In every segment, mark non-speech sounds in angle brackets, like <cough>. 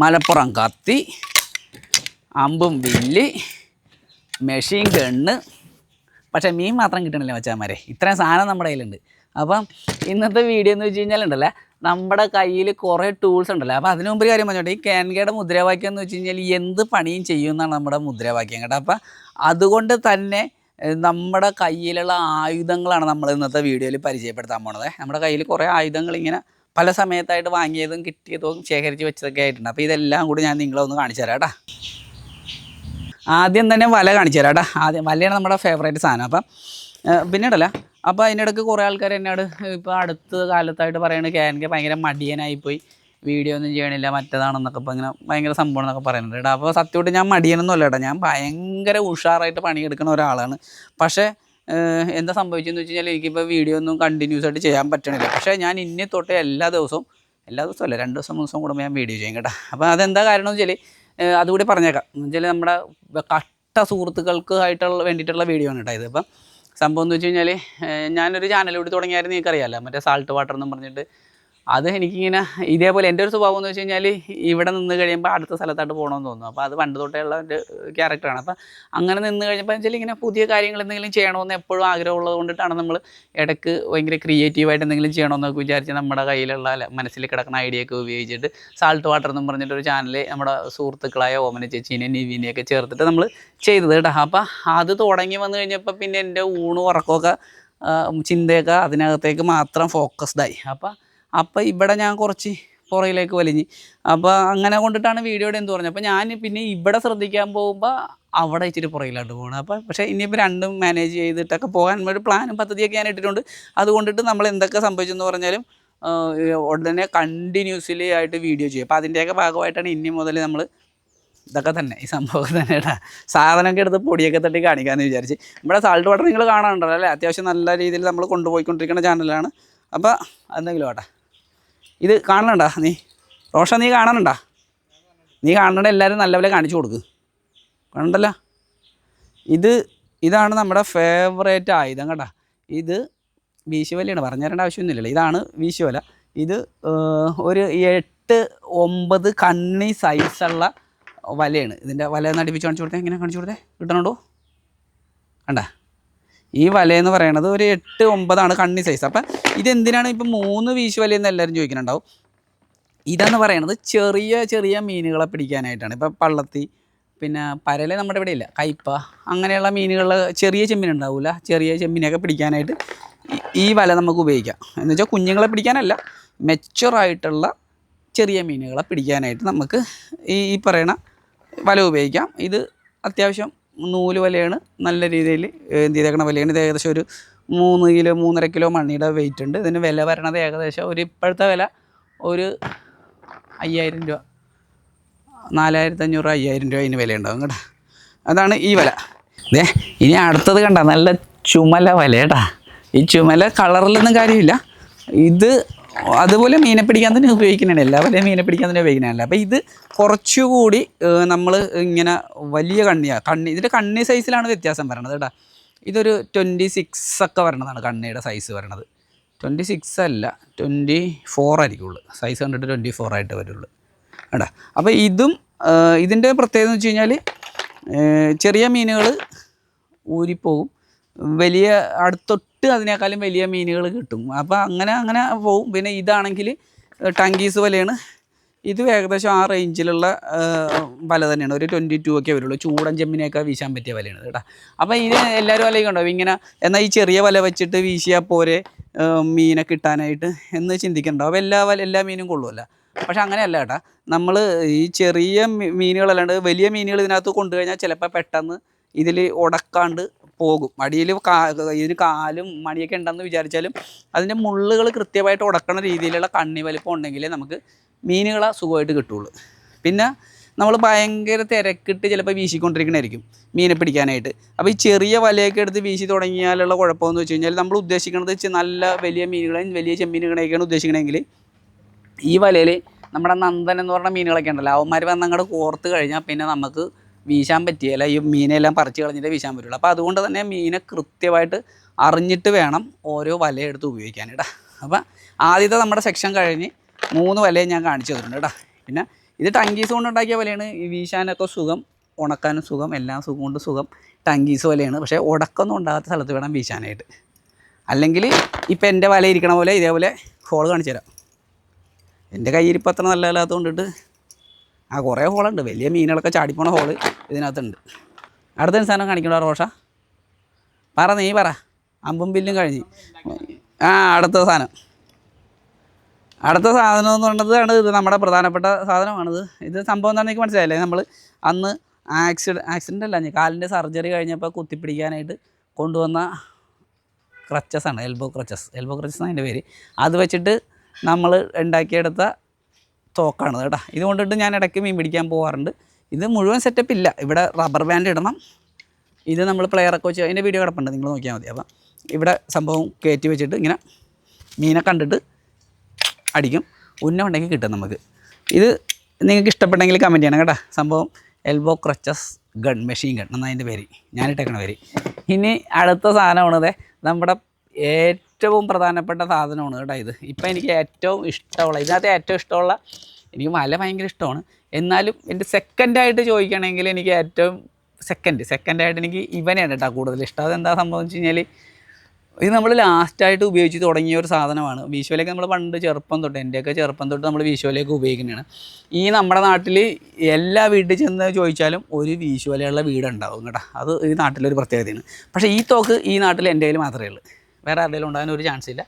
മലപ്പുറം കത്തി അമ്പും വില്ല് മെഷീൻ ഗണ്ണ്. പക്ഷേ മീൻ മാത്രം കിട്ടണില്ല മച്ചാമാരെ ഇത്രയും സാധനം നമ്മുടെ കയ്യിലുണ്ട്. അപ്പം ഇന്നത്തെ വീഡിയോ എന്ന് വെച്ച് കഴിഞ്ഞാൽ ഉണ്ടല്ലേ നമ്മുടെ കയ്യിൽ കുറേ ടൂൾസ് ഉണ്ടല്ലോ. അപ്പോൾ അതിനു മുമ്പ് കാര്യം പറഞ്ഞോട്ടെ ഈ കാൻകയുടെ മുദ്രാവാക്യം എന്ന് വെച്ച് കഴിഞ്ഞാൽ എന്ത് പണിയും ചെയ്യുമെന്നാണ് നമ്മുടെ മുദ്രാവാക്യം കേട്ടോ. അപ്പം അതുകൊണ്ട് തന്നെ നമ്മുടെ കയ്യിലുള്ള ആയുധങ്ങളാണ് നമ്മൾ ഇന്നത്തെ വീഡിയോയിൽ പരിചയപ്പെടുത്താൻ പോണത്. നമ്മുടെ കയ്യിൽ കുറേ ആയുധങ്ങൾ ഇങ്ങനെ പല സമയത്തായിട്ട് വാങ്ങിയതും കിട്ടിയതും ശേഖരിച്ച് വെച്ചതൊക്കെ ആയിട്ടുണ്ട്. അപ്പോൾ ഇതെല്ലാം കൂടി ഞാൻ നിങ്ങളെ ഒന്ന് കാണിച്ചു തരാം കേട്ടോ ആദ്യം തന്നെ വല കാണിച്ചു തരാം കേട്ടോ ആദ്യം വലയാണ് നമ്മുടെ ഫേവറേറ്റ് സാധനം. അപ്പം പിന്നീടല്ല അപ്പോൾ അതിനിടയ്ക്ക് കുറേ ആൾക്കാർ എന്നോട് ഇപ്പോൾ അടുത്ത കാലത്തായിട്ട് പറയുന്നത് ക്യാൻക്ക് ഭയങ്കര മടിയനായിപ്പോയി. വീഡിയോ ഒന്നും ചെയ്യണില്ല മറ്റേതാണെന്നൊക്കെ ഇപ്പോൾ ഇങ്ങനെ ഭയങ്കര സംഭവം എന്നൊക്കെ പറയുന്നുണ്ട് കേട്ടോ അപ്പോൾ സത്യമായിട്ട് ഞാൻ മടിയനൊന്നുമല്ല കേട്ടോ ഞാൻ ഭയങ്കര ഉഷാറായിട്ട് പണിയെടുക്കുന്ന ഒരാളാണ്. പക്ഷേ എന്താ സംഭവിച്ചതെന്ന് വെച്ച് കഴിഞ്ഞാൽ എനിക്കിപ്പോൾ വീഡിയോ ഒന്നും കണ്ടിന്യൂസ് ആയിട്ട് ചെയ്യാൻ പറ്റണില്ല. പക്ഷേ ഞാൻ ഇന്നി തൊട്ട് എല്ലാ ദിവസവും എല്ലാ ദിവസവും അല്ല രണ്ട് ദിവസം മൂന്ന് ദിവസം കൂടുമ്പോൾ ഞാൻ വീഡിയോ ചെയ്യും കേട്ടോ. അപ്പോൾ അതെന്താ കാരണം എന്ന് വെച്ചാൽ അതുകൂടി പറഞ്ഞേക്കാം. എന്ന് വെച്ചാൽ നമ്മുടെ കട്ട സുഹൃത്തുക്കൾക്ക് ആയിട്ടുള്ള വേണ്ടിയിട്ടുള്ള വീഡിയോ ആണ് കേട്ടോ ഇത്. ഇപ്പം സംഭവം എന്ന് വെച്ച് കഴിഞ്ഞാൽ ഞാനൊരു ചാനൽ കൂടി തുടങ്ങിയായിരുന്നു എനിക്കറിയാമല്ലോ മറ്റേ സാൾട്ട് വാട്ടർ എന്നും പറഞ്ഞിട്ട്. അത് എനിക്കിങ്ങനെ ഇതേപോലെ എന്റെ ഒരു സ്വഭാവം എന്ന് വെച്ച് കഴിഞ്ഞാൽ ഇവിടെ നിന്ന് കഴിയുമ്പോൾ അടുത്ത സ്ഥലത്തായിട്ട് പോകണമെന്ന് തോന്നുന്നു. അപ്പോൾ അത് പണ്ട് തൊട്ടേ ഉള്ള ഒരു ക്യാരക്ടറാണ് അപ്പോൾ അങ്ങനെ നിന്ന് കഴിഞ്ഞപ്പോൾ വെച്ചാൽ ഇങ്ങനെ പുതിയ കാര്യങ്ങൾ എന്തെങ്കിലും ചെയ്യണമെന്ന് എപ്പോഴും ആഗ്രഹമുള്ളത് കൊണ്ടിട്ടാണ് നമ്മൾ ഇടയ്ക്ക് ഭയങ്കര ക്രിയേറ്റീവായിട്ട് എന്തെങ്കിലും ചെയ്യണമെന്നൊക്കെ വിചാരിച്ച് നമ്മുടെ കയ്യിലുള്ള മനസ്സിൽ കിടക്കുന്ന ഐഡിയ ഒക്കെ ഉപയോഗിച്ചിട്ട് സാൾട്ട് വാട്ടർ എന്നും പറഞ്ഞിട്ടൊരു ചാനൽ നമ്മുടെ സുഹൃത്തുക്കളായ ഓമന ചേച്ചീനെ നിവിനെയൊക്കെ ചേർത്തിട്ട് നമ്മൾ ചെയ്തത് കേട്ടോ. അപ്പം അത് തുടങ്ങി വന്നു കഴിഞ്ഞപ്പോൾ പിന്നെ എന്റെ ഊണ് ഉറക്കമൊക്കെ ചിന്തയൊക്കെ അതിനകത്തേക്ക് മാത്രം ഫോക്കസ്ഡായി അപ്പം അപ്പം ഇവിടെ ഞാൻ കുറച്ച് പുറയിലേക്ക് വലിഞ്ഞ്. അപ്പോൾ അങ്ങനെ കൊണ്ടിട്ടാണ് വീഡിയോയുടെ എന്ത് പറഞ്ഞത്. അപ്പോൾ ഞാൻ പിന്നെ ഇവിടെ ശ്രദ്ധിക്കാൻ പോകുമ്പോൾ അവിടെ ഇച്ചിരി പുറയിലോട്ട് പോകണം അപ്പോൾ പക്ഷേ ഇനിയിപ്പോൾ രണ്ടും മാനേജ് ചെയ്തിട്ടൊക്കെ പോകാൻ ഒരു പ്ലാനും പദ്ധതിയൊക്കെ ഞാൻ ഇട്ടിട്ടുണ്ട്. അതുകൊണ്ടിട്ട് നമ്മൾ എന്തൊക്കെ സംഭവിച്ചെന്ന് പറഞ്ഞാലും ഉടനെ കണ്ടിന്യൂസ്ലി ആയിട്ട് വീഡിയോ ചെയ്യും. അപ്പോൾ അതിന്റെയൊക്കെ ഭാഗമായിട്ടാണ് ഇനി മുതൽ നമ്മൾ ഇതൊക്കെ തന്നെ ഈ സംഭവം തന്നെ കേട്ടാ സാധനമൊക്കെ എടുത്ത് പൊടിയൊക്കെ തട്ടി കാണിക്കാമെന്ന് വിചാരിച്ച്. നമ്മുടെ സാൾട്ട് വാട്ടർ നിങ്ങൾ കാണാനുണ്ടല്ലോ അല്ലേ? അത്യാവശ്യം നല്ല രീതിയിൽ നമ്മൾ കൊണ്ടുപോയിക്കൊണ്ടിരിക്കുന്ന ചാനലാണ് അപ്പോൾ എന്തെങ്കിലും ആട്ടെ ഇത് കാണണണ്ടാ നീ റോഷ നീ കാണണണ്ടാ നീ കാണണ്ട എല്ലാവരും നല്ലപോലെ കാണിച്ചു കൊടുക്ക്. കാണണ്ടല്ല ഇത് ഇതാണ് നമ്മുടെ ഫേവറേറ്റ് ആയുധം കേട്ടോ ഇത് വീശുവലയാണ് പറഞ്ഞു തരേണ്ട ആവശ്യമൊന്നുമില്ലല്ലോ. ഇതാണ് വീശുവല. ഇത് ഒരു എട്ട് ഒമ്പത് കണ്ണി സൈസുള്ള വലയാണ്. ഇതിന്റെ വല നടിപ്പിച്ച് കാണിച്ചു കൊടുത്തേ. എങ്ങനെ കാണിച്ചു കൊടുത്തേ? കിട്ടണുണ്ടോ? കണ്ട. ഈ വലയെന്ന് പറയുന്നത് ഒരു എട്ട് ഒമ്പതാണ് കണ്ണി സൈസ് അപ്പം ഇതെന്തിനാണ് ഇപ്പം മൂന്ന് വീശു വലയെന്ന് എല്ലാവരും ചോദിക്കുന്നുണ്ടാവും? ഇതെന്ന് പറയുന്നത് ചെറിയ ചെറിയ മീനുകളെ പിടിക്കാനായിട്ടാണ്. ഇപ്പം പള്ളത്തി പിന്നെ പരൽ നമ്മുടെ ഇവിടെ ഇല്ല കയ്പ അങ്ങനെയുള്ള മീനുകൾ ചെറിയ ചെമ്മീൻ ഉണ്ടാവില്ല ചെറിയ ചെമ്മീനൊക്കെ പിടിക്കാനായിട്ട് ഈ- വല നമുക്ക് ഉപയോഗിക്കാം. എന്ന് വെച്ചാൽ കുഞ്ഞുങ്ങളെ പിടിക്കാനല്ല മെച്ചുറായിട്ടുള്ള ചെറിയ മീനുകളെ പിടിക്കാനായിട്ട് നമുക്ക് ഈ ഈ പറയണ വല ഉപയോഗിക്കാം. ഇത് അത്യാവശ്യം നൂൽ വലയാണ്. നല്ല രീതിയിൽ എന്ത് ചെയ്തേക്കണ വലയാണ്. ഇത് ഏകദേശം ഒരു മൂന്ന് കിലോ മൂന്നര കിലോ മണ്ണിയുടെ വെയിറ്റ് ഉണ്ട്. ഇതിന് വില വരണത് ഏകദേശം ഒരു ഇപ്പോഴത്തെ വില ഒരു അയ്യായിരം രൂപ. നാലായിരത്തി അഞ്ഞൂറ് അയ്യായിരം രൂപ ഇതിന് വിലയുണ്ടാവും കേട്ടോ. അതാണ് ഈ വില. ദേ ഇനി അടുത്തത് കണ്ട നല്ല ചുമല വല കേട്ടാ ഈ ചുമല കളറിലൊന്നും കാര്യമില്ല. ഇത് അതുപോലെ മീനെ പിടിക്കാൻ തന്നെ ഉപയോഗിക്കുന്നതാണ് എല്ലാവരെയും മീനെ പിടിക്കാൻ തന്നെ ഉപയോഗിക്കുന്നതല്ല അപ്പോൾ ഇത് കുറച്ചുകൂടി നമ്മൾ ഇങ്ങനെ വലിയ കണ്ണിയാണ് കണ്ണി ഇതിന്റെ കണ്ണി സൈസിലാണ് വ്യത്യാസം വരണത് കേട്ടോ. ഇതൊരു ട്വന്റി സിക്സ് ഒക്കെ വരണതാണ് കണ്ണിയുടെ സൈസ് വരണത്. ട്വന്റി സിക്സ് അല്ല ട്വന്റി ഫോർ ആയിരിക്കുള്ളൂ സൈസ് കണ്ടിട്ട് ട്വന്റി ഫോർ ആയിട്ട് വരുള്ളൂ. കേട്ടോ? അപ്പോൾ ഇതും ഇതിന്റെ പ്രത്യേകത എന്ന് വെച്ച് കഴിഞ്ഞാൽ ചെറിയ മീനുകൾ ഊരിപ്പോവും വലിയ അടുത്തൊട്ട് അതിനേക്കാളും വലിയ മീനുകൾ കിട്ടും. അപ്പോൾ അങ്ങനെ അങ്ങനെ പോവും. പിന്നെ ഇതാണെങ്കിൽ ടങ്കീസ് വലയാണ് ഇത് ഏകദേശം ആ റേഞ്ചിലുള്ള വല തന്നെയാണ്. ഒരു ട്വന്റി ടു ഒക്കെ വരുള്ളൂ. ചൂടൻ ചെമ്മിനെയൊക്കെ വീശാൻ പറ്റിയ വലയാണ് കേട്ടോ. അപ്പോൾ ഇത് എല്ലാവരും വലയും ഉണ്ടാവും ഇങ്ങനെ എന്നാൽ ഈ ചെറിയ വല വെച്ചിട്ട് വീശിയാൽ പോരെ മീനെ കിട്ടാനായിട്ട് എന്ന് ചിന്തിക്കണ്ടാവും അപ്പോൾ എല്ലാ വല എല്ലാ മീനും കൊള്ളുമല്ല പക്ഷെ അങ്ങനെയല്ല കേട്ടാ. നമ്മൾ ഈ ചെറിയ മീനുകളല്ലാണ്ട് വലിയ മീനുകൾ ഇതിനകത്ത് കൊണ്ടുകഴിഞ്ഞാൽ ചിലപ്പോൾ പെട്ടെന്ന് ഇതിൽ ഉടക്കാണ്ട് പോകും. മടിയിൽ ഇതിന് കാലും മണിയൊക്കെ ഉണ്ടെന്ന് വിചാരിച്ചാലും അതിന്റെ മുള്ളുകൾ കൃത്യമായിട്ട് ഉടക്കണ രീതിയിലുള്ള കണ്ണി വലിപ്പം ഉണ്ടെങ്കിലേ നമുക്ക് മീനുകളെ സുഖമായിട്ട് കിട്ടുള്ളൂ. പിന്നെ നമ്മൾ ഭയങ്കര തിരക്കിട്ട് ചിലപ്പോൾ വീശിക്കൊണ്ടിരിക്കണായിരിക്കും മീനെ പിടിക്കാനായിട്ട്. അപ്പോൾ ഈ ചെറിയ വലയൊക്കെ എടുത്ത് വീശി തുടങ്ങിയാലുള്ള കുഴപ്പമെന്ന് വെച്ച് കഴിഞ്ഞാൽ നമ്മൾ ഉദ്ദേശിക്കുന്നത് നല്ല വലിയ മീനുകളെയും വലിയ ചെമ്മീനുകളെയൊക്കെയാണ് ഉദ്ദേശിക്കണമെങ്കിൽ ഈ വലയിൽ നമ്മുടെ നന്ദൻ എന്ന് പറഞ്ഞ മീനുകളൊക്കെ ഉണ്ടല്ലോ അവന്മാർ വന്ന് അങ്ങോട്ട് കോർത്ത് കഴിഞ്ഞാൽ പിന്നെ നമുക്ക് വീശാൻ പറ്റിയല്ല ഈ മീനെല്ലാം പറിച്ച് കളഞ്ഞിട്ട് വീശാൻ പറ്റുള്ളൂ. അപ്പോൾ അതുകൊണ്ട് തന്നെ മീനെ കൃത്യമായിട്ട് അറിഞ്ഞിട്ട് വേണം ഓരോ വലയെടുത്ത് ഉപയോഗിക്കാനായിട്ട് അപ്പം ആദ്യത്തെ നമ്മുടെ സെക്ഷൻ കഴിഞ്ഞ് മൂന്ന് വലയും ഞാൻ കാണിച്ചു തരുന്നുണ്ട് കേട്ടോ പിന്നെ ഇത് ടങ്കീസ് കൊണ്ട് ഉണ്ടാക്കിയ വലയാണ്. ഈ വീശാനൊക്കെ സുഖം ഉണക്കാനും സുഖം എല്ലാം സുഖം കൊണ്ട് സുഖം. ടങ്കീസ് വലയാണ്. പക്ഷേ ഉടക്കൊന്നും ഉണ്ടാകാത്ത സ്ഥലത്ത് വേണം വീശാനായിട്ട്. അല്ലെങ്കിൽ ഇപ്പം എന്റെ വല ഇരിക്കണ പോലെ ഇതേപോലെ ഹോൾ കാണിച്ചു തരാം. എന്റെ കയ്യിരിപ്പം അത്ര നല്ലതല്ലാത്തത് കൊണ്ടിട്ട് ആ കുറേ ഹോളുണ്ട് വലിയ മീനുകളൊക്കെ ചാടിപ്പോണ ഹോൾ ഇതിനകത്തുണ്ട്. അടുത്ത സാധനം കാണിക്കണോ റോഷ? പറ നീ പറ. അമ്പും ബില്ലും കഴിഞ്ഞ്. ആ അടുത്ത സാധനം. അടുത്ത സാധനം എന്ന് പറഞ്ഞതാണ് ഇത് നമ്മുടെ പ്രധാനപ്പെട്ട സാധനമാണിത്. ഇത് സംഭവം എന്താണെന്ന് എനിക്ക് മനസ്സിലായില്ലേ? നമ്മൾ അന്ന് ആക്സിഡ ആക്സിഡന്റ് അല്ല കാലിന്റെ സർജറി കഴിഞ്ഞപ്പോൾ കുത്തിപ്പിടിക്കാനായിട്ട് കൊണ്ടുവന്ന ക്രച്ചസ് ആണ്. എൽബോ ക്രച്ചസ് എൽബോ ക്രച്ചസ് ആണ് അതിന്റെ പേര്. അത് വെച്ചിട്ട് നമ്മൾ ഉണ്ടാക്കിയെടുത്ത തോക്കാണ് കേട്ടോ. ഇത് കൊണ്ടിട്ട് ഞാൻ ഇടയ്ക്ക് മീൻ പിടിക്കാൻ പോകാറുണ്ട് ഇത് മുഴുവൻ സെറ്റപ്പ് ഇല്ല. ഇവിടെ റബ്ബർ ബാൻഡ് ഇടണം. ഇത് നമ്മൾ പ്ലെയറൊക്കെ വെച്ച് അതിന്റെ വീഡിയോ കിടപ്പുണ്ട്. നിങ്ങൾ നോക്കിയാൽ മതി. അപ്പം ഇവിടെ സംഭവം കയറ്റി വെച്ചിട്ട് ഇങ്ങനെ മീനെ കണ്ടിട്ട് അടിക്കും. ഉന്നം ഉണ്ടെങ്കിൽ കിട്ടും നമുക്ക്. ഇത് നിങ്ങൾക്ക് ഇഷ്ടപ്പെട്ടെങ്കിൽ കമന്റ് ചെയ്യണം കേട്ടോ. സംഭവം elbow crutches gun machine gun എന്നതിന്റെ പേര്. ഞാനിട്ടേക്കണ പേര്. ഇനി അടുത്ത സാധനമാണ് ദേ നമ്മുടെ ഏറ്റവും പ്രധാനപ്പെട്ട സാധനമാണ് കേട്ടോ ഇത്. ഇപ്പം എനിക്ക് ഏറ്റവും ഇഷ്ടമുള്ള ഇതിനകത്ത് ഏറ്റവും ഇഷ്ടമുള്ള എനിക്ക് മല ഭയങ്കര ഇഷ്ടമാണ്. എന്നാലും എന്റെ സെക്കൻഡായിട്ട് ചോദിക്കണമെങ്കിൽ എനിക്ക് ഏറ്റവും സെക്കൻഡ് സെക്കൻഡായിട്ട് എനിക്ക് ഇവനെയാണ് കേട്ടോ കൂടുതൽ ഇഷ്ടം. അതെന്താ സംഭവം വെച്ച് കഴിഞ്ഞാൽ ഇത് നമ്മൾ ലാസ്റ്റായിട്ട് ഉപയോഗിച്ച് തുടങ്ങിയ ഒരു സാധനമാണ്. വീശോയിലേക്ക് നമ്മൾ പണ്ട് ചെറുപ്പം തൊട്ട് എന്റെയൊക്കെ ചെറുപ്പം തൊട്ട് നമ്മൾ വീശോയിലേക്ക് ഉപയോഗിക്കുന്നതാണ്. ഈ നമ്മുടെ നാട്ടിൽ എല്ലാ വീട്ടിൽ ചെന്ന് ചോദിച്ചാലും ഒരു വീശോലയുള്ള വീടുണ്ടാവും കേട്ടോ. അത് ഈ നാട്ടിലൊരു പ്രത്യേകതയാണ്. പക്ഷേ ഈ തോക്ക് ഈ നാട്ടിൽ എന്റെ കയ്യിൽ മാത്രമേ ഉള്ളൂ. വേറെ ആരുടെയും ഉണ്ടാകാൻ ഒരു ചാൻസ് ഇല്ല.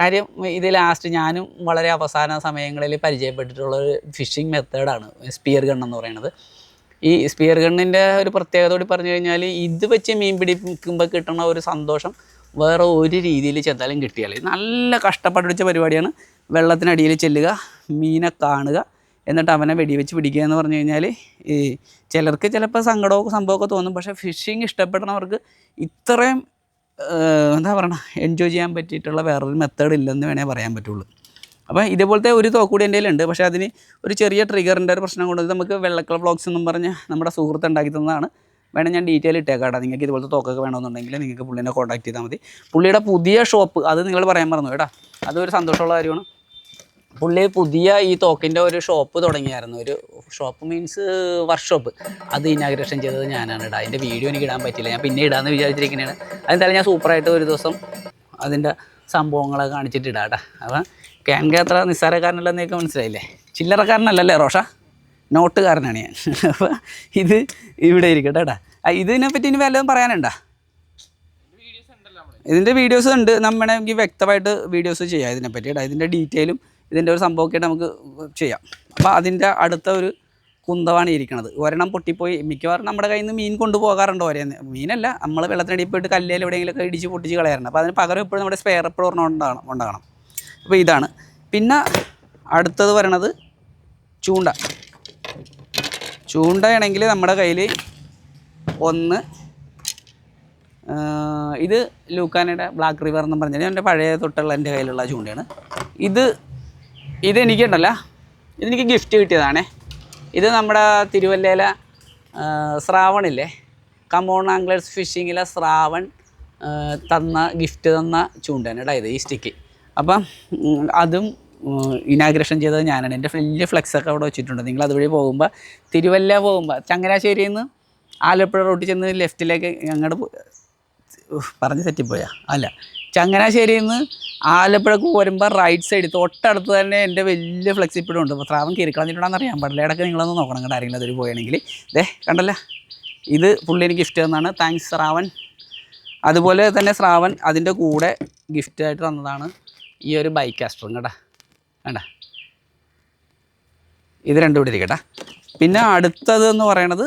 കാര്യം ഇത് ലാസ്റ്റ് ഞാനും വളരെ അവസാന സമയങ്ങളിൽ പരിചയപ്പെട്ടിട്ടുള്ള ഒരു ഫിഷിംഗ് മെത്തേഡാണ് സ്പിയർ ഗൺ എന്ന് പറയുന്നത്. ഈ സ്പിയർ ഗണ്ണിന്റെ ഒരു പ്രത്യേകത കൂടി പറഞ്ഞു കഴിഞ്ഞാൽ ഇത് വെച്ച് മീൻ പിടിക്കുമ്പോൾ കിട്ടുന്ന ഒരു സന്തോഷം വേറെ ഒരു രീതിയിൽ ചെന്നാലും കിട്ടിയാൽ നല്ല കഷ്ടപ്പെട്ടിച്ച പരിപാടിയാണ്. വെള്ളത്തിനടിയിൽ ചെല്ലുക മീനെ കാണുക എന്നിട്ട് അവനെ വെടിവെച്ച് പിടിക്കുക എന്ന് പറഞ്ഞു കഴിഞ്ഞാൽ ഈ ചിലർക്ക് ചിലപ്പോൾ സങ്കടമൊക്കെ സംഭവമൊക്കെ തോന്നും. പക്ഷേ ഫിഷിങ് ഇഷ്ടപ്പെടുന്നവർക്ക് ഇത്രയും എന്താ പറയണ എൻജോയ് ചെയ്യാൻ പറ്റിയിട്ടുള്ള വേറൊരു മെത്തേഡ് ഇല്ലെന്ന് വേണേൽ പറയാൻ പറ്റുള്ളൂ. അപ്പോൾ ഇതേപോലത്തെ ഒരു തോക്കൂടി എന്റെ കയ്യിലുണ്ട്. പക്ഷേ അതിന് ഒരു ചെറിയ ട്രിഗറിന്റെ ഒരു പ്രശ്നം കൊണ്ട് നമുക്ക് വെള്ളക്കള ബ്ലോഗ്സ് എന്നും പറഞ്ഞ് നമ്മുടെ സുഹൃത്ത് ഉണ്ടാക്കി തന്നതാണ്. ഞാൻ ഡീറ്റെയിൽ ഇട്ടേക്കാട്ടെ. നിങ്ങൾക്ക് ഇതുപോലത്തെ തോക്കൊക്കെ വേണമെന്നുണ്ടെങ്കിൽ നിങ്ങൾക്ക് പുള്ളിനെ കോൺടാക്ട് ചെയ്താൽ മതി. പുള്ളിയുടെ പുതിയ ഷോപ്പ് അത് നിങ്ങൾ പറയാൻ മറന്നു. കേട്ടോ അതൊരു സന്തോഷമുള്ള കാര്യമാണ്. പുള്ളി പുതിയ ഈ തോക്കിന്റെ ഒരു ഷോപ്പ് തുടങ്ങിയായിരുന്നു. ഒരു ഷോപ്പ് മീൻസ് വർക്ക്ഷോപ്പ് അത് ഇനാഗ്രേഷൻ ചെയ്തത് ഞാനാണ് ഇടാ അതിന്റെ വീഡിയോ എനിക്ക് ഇടാൻ പറ്റില്ല ഞാൻ പിന്നെ ഇടാമെന്ന് വിചാരിച്ചിരിക്കുന്നതാണ് അതെന്തായാലും ഞാൻ സൂപ്പറായിട്ട് ഒരു ദിവസം അതിന്റെ സംഭവങ്ങളൊക്കെ കാണിച്ചിട്ട് ഇടാം കേട്ടോ അപ്പം ക്യാൻക അത്ര നിസ്സാരക്കാരനല്ലെന്ന് നിങ്ങൾക്ക് മനസ്സിലായില്ലേ? ചില്ലറക്കാരനല്ലല്ലേ റോഷ? നോട്ടുകാരനാണ് ഞാൻ. <laughs> അപ്പം ഇത് ഇവിടെ ഇരിക്കട്ടെ കേട്ടാ ഇതിനെപ്പറ്റി ഇനി വല്ലതും പറയാനുണ്ടോ? ഇതിന്റെ വീഡിയോസ് ഉണ്ട്. നമ്മുടെ വ്യക്തമായിട്ട് വീഡിയോസ് ചെയ്യാം ഇതിനെപ്പറ്റി കേട്ടോ ഇതിന്റെ ഡീറ്റെയിലും ഇതിന്റെ ഒരു സംഭവമൊക്കെ നമുക്ക് ചെയ്യാം. അപ്പോൾ അതിന്റെ അടുത്ത ഒരു കുന്തമാണ് ഇരിക്കുന്നത് ഒരെണ്ണം പൊട്ടിപ്പോയി. മിക്കവാറും നമ്മുടെ കയ്യിൽ നിന്ന് മീൻ കൊണ്ടുപോകാറുണ്ട് ഒരേ മീനല്ല നമ്മൾ വെള്ളത്തിനടിയിൽ പോയിട്ട് കല്ലേൽ എവിടെയെങ്കിലുമൊക്കെ ഇടിച്ച് പൊട്ടിച്ച് കളയാറുണ്ട്. അപ്പോൾ അതിന് പകരം എപ്പോഴും നമ്മുടെ സ്പെയർ എപ്പോഴും ഒരെണ്ണം ഉണ്ടാകണം ഉണ്ടാകണം. അപ്പോൾ ഇതാണ്. പിന്നെ അടുത്തത് പറയണത് ചൂണ്ട. ചൂണ്ടയാണെങ്കിൽ നമ്മുടെ കയ്യിൽ ഒന്ന് ഇത് ലൂക്കാനയുടെ ബ്ലാക്ക് റിവർ എന്ന് പറഞ്ഞാൽ എന്റെ പഴയ തൊട്ടുള്ള എന്റെ കയ്യിലുള്ള ചൂണ്ടയാണ്. ഇത് ഇത് എനിക്കുണ്ടല്ല ഇതെനിക്ക് ഗിഫ്റ്റ് കിട്ടിയതാണേ. ഇത് നമ്മുടെ തിരുവല്ലയിലെ ശ്രാവണില്ലേ? കമോൺ ആംഗ്ലേഴ്സ് ഫിഷിങ്ങിലെ ശ്രാവൺ തന്ന ഗിഫ്റ്റ് തന്ന ചൂണ്ടയാണ് കേട്ടോ ഇത് ഈ സ്റ്റിക്ക് അപ്പം അതും ഇനാഗ്രേഷൻ ചെയ്തത് ഞാനാണ്. എന്റെ വലിയ ഫ്ലെക്സൊക്കെ അവിടെ വെച്ചിട്ടുണ്ട്. നിങ്ങൾ അതുവഴി പോകുമ്പോൾ തിരുവല്ല പോകുമ്പോൾ ചങ്ങനാശ്ശേരിയിൽ നിന്ന് ആലപ്പുഴ റോട്ടിൽ ചെന്ന് ലെഫ്റ്റിലേക്ക് അങ്ങോട്ട് പറഞ്ഞ് തെറ്റിപ്പോയാ അല്ല. ചങ്ങനാശ്ശേരിയിൽ നിന്ന് ആലപ്പുഴക്ക് വരുമ്പോൾ റൈറ്റ് സൈഡ് തൊട്ടടുത്ത് തന്നെ എന്റെ വലിയ ഫ്ലെക്സ് ഉണ്ട്. അപ്പോൾ സ്രാവം കയറി കളഞ്ഞിട്ടുണ്ടെന്ന് അറിയാൻ പാടില്ല. ഇടയ്ക്ക് നിങ്ങളൊന്ന് നോക്കണം കേട്ടോ ആരെങ്കിലും അതിൽ പോയാണെങ്കിൽ ദേ കണ്ടല്ല? ഇത് പുള്ളി എനിക്ക് ഗിഫ്റ്റ് തന്നതാണ് താങ്ക്സ് സ്രാവൻ അതുപോലെ തന്നെ സ്രാവൻ അതിന്റെ കൂടെ ഗിഫ്റ്റായിട്ട് തന്നതാണ് ഈ ഒരു ബൈക്ക് കാസ്റ്ററും കേട്ടോ. വേണ്ട ഇത് രണ്ടും ഇവിടെ ഇരിക്കട്ടെ. പിന്നെ അടുത്തത് എന്ന് പറയണത്